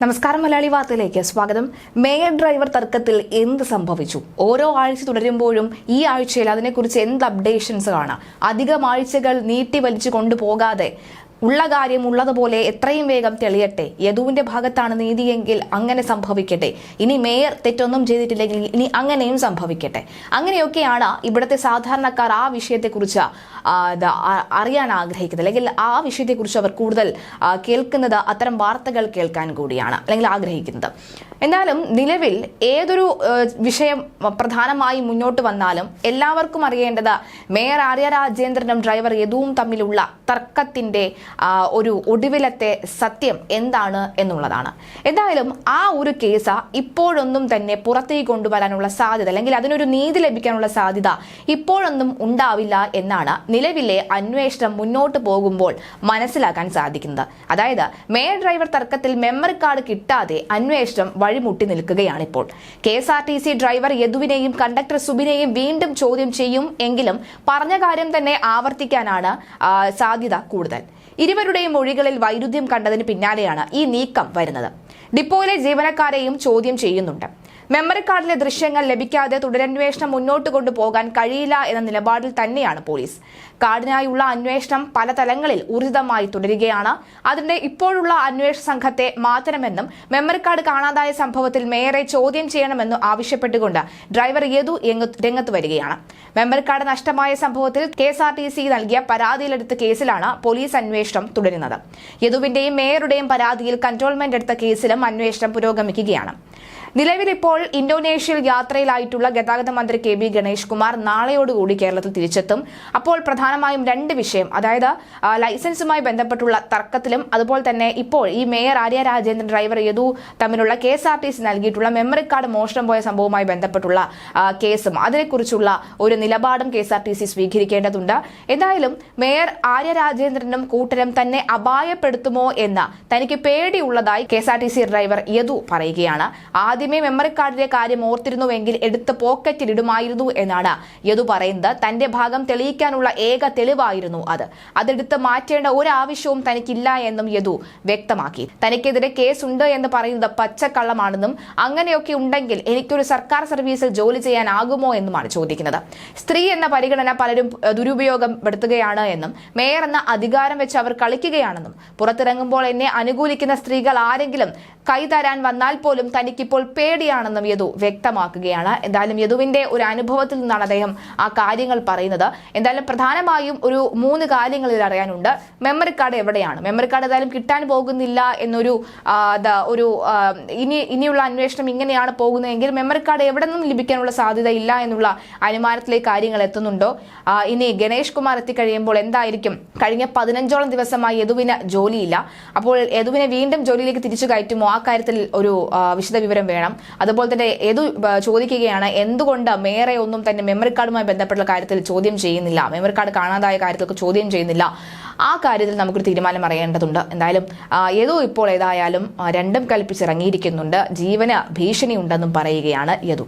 നമസ്കാരം മലയാളി വാർത്തയിലേക്ക് സ്വാഗതം. മേയർ ഡ്രൈവർ തർക്കത്തിൽ എന്ത് സംഭവിച്ചു? ഓരോ ആഴ്ച തുടരുമ്പോഴും ഈ ആഴ്ചയിൽ അതിനെക്കുറിച്ച് എന്ത് അപ്ഡേഷൻസ് കാണാം അധികം ആഴ്ചകൾ നീട്ടി വലിച്ചു കൊണ്ടുപോകാതെ ഉള്ള കാര്യം ഉള്ളതുപോലെ എത്രയും വേഗം തെളിയട്ടെ. യദുവിന്റെ ഭാഗത്താണ് നീതിയെങ്കിൽ അങ്ങനെ സംഭവിക്കട്ടെ. ഇനി മേയർ തെറ്റൊന്നും ചെയ്തിട്ടില്ലെങ്കിൽ ഇനി അങ്ങനെയും സംഭവിക്കട്ടെ. അങ്ങനെയൊക്കെയാണ് ഇവിടുത്തെ സാധാരണക്കാർ ആ വിഷയത്തെക്കുറിച്ച് അറിയാൻ ആഗ്രഹിക്കുന്നത്. അല്ലെങ്കിൽ ആ വിഷയത്തെക്കുറിച്ച് അവർ കൂടുതൽ കേൾക്കുന്നത് അത്തരം വാർത്തകൾ കേൾക്കാൻ കൂടിയാണ് അല്ലെങ്കിൽ ആഗ്രഹിക്കുന്നത്. എന്നാലും നിലവിൽ ഏതൊരു വിഷയം പ്രധാനമായി മുന്നോട്ട് വന്നാലും എല്ലാവർക്കും അറിയേണ്ടത് മേയർ ആര്യ രാജേന്ദ്രനും ഡ്രൈവർ യദുവും തമ്മിലുള്ള തർക്കത്തിന്റെ ഒരു ഒടുവിലത്തെ സത്യം എന്താണ് എന്നുള്ളതാണ്. എന്തായാലും ആ ഒരു കേസ് ഇപ്പോഴൊന്നും തന്നെ പുറത്തേക്ക് കൊണ്ടുവരാനുള്ള സാധ്യത അല്ലെങ്കിൽ അതിനൊരു നീതി ലഭിക്കാനുള്ള സാധ്യത ഇപ്പോഴൊന്നും ഉണ്ടാവില്ല എന്നാണ് നിലവിലെ അന്വേഷണം മുന്നോട്ട് പോകുമ്പോൾ മനസ്സിലാക്കാൻ സാധിക്കുന്നത്. അതായത് മേ ഡ്രൈവർ തർക്കത്തിൽ മെമ്മറി കാർഡ് കിട്ടാതെ അന്വേഷണം വഴിമുട്ടി നിൽക്കുകയാണ് ഇപ്പോൾ. K S R T C driver യദുവിനെയും conductor സുബിനെയും വീണ്ടും ചോദ്യം ചെയ്യും എങ്കിലും പറഞ്ഞ കാര്യം തന്നെ ആവർത്തിക്കാനാണ് സാധ്യത കൂടുതൽ. ഇരുവരുടെയും മൊഴികളിൽ വൈരുദ്ധ്യം കണ്ടതിന് പിന്നാലെയാണ് ഈ നീക്കം വരുന്നത്. ഡിപ്പോയിലെ ജീവനക്കാരെയും ചോദ്യം ചെയ്യുന്നുണ്ട്. മെമ്മറി കാർഡിലെ ദൃശ്യങ്ങൾ ലഭിക്കാതെ തുടരന്വേഷണം മുന്നോട്ട് കൊണ്ടുപോകാൻ കഴിയില്ല എന്ന നിലപാടിൽ തന്നെയാണ് പോലീസ്. കാർഡിനായുള്ള അന്വേഷണം പല തലങ്ങളിൽ ഊർജിതമായി തുടരുകയാണ്. അതിന്റെ ഇപ്പോഴുള്ള അന്വേഷണ സംഘത്തെ മാറ്റണമെന്നും മെമ്മറി കാർഡ് കാണാതായ സംഭവത്തിൽ മേയറെ ചോദ്യം ചെയ്യണമെന്നും ആവശ്യപ്പെട്ടുകൊണ്ട് ഡ്രൈവർ യദു രംഗത്ത് വരികയാണ്. മെമ്മറി കാർഡ് നഷ്ടമായ സംഭവത്തിൽ K S R T C നൽകിയ പരാതിയിലെടുത്ത കേസിലാണ് പോലീസ് അന്വേഷണം തുടരുന്നത്. യദുവിന്റെയും മേയറുടെയും പരാതിയിൽ കൺട്രോൾമെന്റ് എടുത്ത കേസിലും അന്വേഷണം പുരോഗമിക്കുകയാണ്. നിലവിലിപ്പോൾ ഇന്തോനേഷ്യയിൽ യാത്രയിലായിട്ടുള്ള ഗതാഗത മന്ത്രി കെ ബി ഗണേഷ് കുമാർ നാളെയോടുകൂടി കേരളത്തിൽ തിരിച്ചെത്തും. അപ്പോൾ പ്രധാനമായും രണ്ട് വിഷയം. അതായത് ലൈസൻസുമായി ബന്ധപ്പെട്ടുള്ള തർക്കത്തിലും അതുപോലെ തന്നെ ഇപ്പോൾ ഈ മേയർ ആര്യ രാജേന്ദ്രൻ ഡ്രൈവർ യദു തമ്മിലുള്ള K S R T C നൽകിയിട്ടുള്ള മെമ്മറി കാർഡ് മോഷണം പോയ സംഭവവുമായി ബന്ധപ്പെട്ടുള്ള കേസും. അതിനെക്കുറിച്ചുള്ള ഒരു നിലപാടും K S R T C സ്വീകരിക്കേണ്ടതുണ്ട്. എന്തായാലും മേയർ ആര്യ രാജേന്ദ്രനും കൂട്ടരും തന്നെ അപായപ്പെടുത്തുമോ എന്ന തനിക്ക് പേടിയുള്ളതായി K S R T C driver Yadu പറയുകയാണ്. ആദ്യമേ മെമ്മറി കാർഡിലെ കാര്യം ഓർത്തിരുന്നുവെങ്കിൽ എടുത്ത് പോക്കറ്റിൽ ഇടുമായിരുന്നു എന്നാണ് യദു പറയുന്നത്. തന്റെ ഭാഗം തെളിയിക്കാനുള്ള ഏക തെളിവായിരുന്നു അത്. അതെടുത്ത് മാറ്റേണ്ട ഒരു ആവശ്യവും തനിക്കില്ല എന്നും യദു വ്യക്തമാക്കി. തനിക്കെതിരെ കേസുണ്ട് എന്ന് പറയുന്നത് പച്ചക്കള്ളമാണെന്നും അങ്ങനെയൊക്കെ ഉണ്ടെങ്കിൽ എനിക്കൊരു സർക്കാർ സർവീസിൽ ജോലി ചെയ്യാനാകുമോ എന്നുമാണ് ചോദിക്കുന്നത്. സ്ത്രീ എന്ന പരിഗണന പലരും ദുരുപയോഗപ്പെടുത്തുകയാണ് ദുരുപയോഗം പെടുത്തുകയാണ് എന്നും മേയർ എന്ന അധികാരം വെച്ച് അവർ കളിക്കുകയാണെന്നും പുറത്തിറങ്ങുമ്പോൾ എന്നെ അനുകൂലിക്കുന്ന സ്ത്രീകൾ ആരെങ്കിലും കൈതരാൻ വന്നാൽ പോലും തനിക്കിപ്പോൾ പേടിയാണെന്നും യദു വ്യക്തമാക്കുകയാണ്. എന്തായാലും യദുവിന്റെ ഒരു അനുഭവത്തിൽ നിന്നാണ് അദ്ദേഹം ആ കാര്യങ്ങൾ പറയുന്നത്. എന്തായാലും പ്രധാനമായും ഒരു മൂന്ന് കാര്യങ്ങൾ ഇതിൽ അറിയാനുണ്ട്. മെമ്മറി കാർഡ് എവിടെയാണ്? മെമ്മറി കാർഡ് ഏതായാലും കിട്ടാൻ പോകുന്നില്ല എന്നൊരു ഒരു ഇനി ഇനിയുള്ള അന്വേഷണം ഇങ്ങനെയാണ് പോകുന്നതെങ്കിൽ മെമ്മറി കാർഡ് എവിടെ നിന്നും ലഭിക്കാനുള്ള സാധ്യത ഇല്ല എന്നുള്ള അനുമാനത്തിലേക്ക് കാര്യങ്ങൾ എത്തുന്നുണ്ടോ? ഇനി ഗണേഷ് കുമാർ എത്തിക്കഴിയുമ്പോൾ എന്തായിരിക്കും? കഴിഞ്ഞ പതിനഞ്ചോളം ദിവസമായി യദുവിന് ജോലിയില്ല. അപ്പോൾ യദുവിനെ വീണ്ടും ജോലിയിലേക്ക് തിരിച്ചു കയറ്റുമോ? ആ കാര്യത്തിൽ ഒരു വിശദ വിവരം വേണം. അതുപോലെ തന്നെ ഏത് ചോദിക്കുകയാണ് എന്തുകൊണ്ട് മേയറെ ഒന്നും തന്നെ മെമ്മറി കാർഡുമായി ബന്ധപ്പെട്ട കാര്യത്തിൽ ചോദ്യം ചെയ്യുന്നില്ല? മെമ്മറി കാർഡ് കാണാതായ കാര്യത്തിലൊക്കെ ചോദ്യം ചെയ്യുന്നില്ല. ആ കാര്യത്തിൽ നമുക്കൊരു തീരുമാനം അറിയേണ്ടതുണ്ട്. എന്തായാലും ഏതോ ഇപ്പോൾ ഏതായാലും രണ്ടും കൽപ്പിച്ചിറങ്ങിയിരിക്കുന്നുണ്ട്. ജീവന ഭീഷണി ഉണ്ടെന്നും പറയുകയാണ് യദു.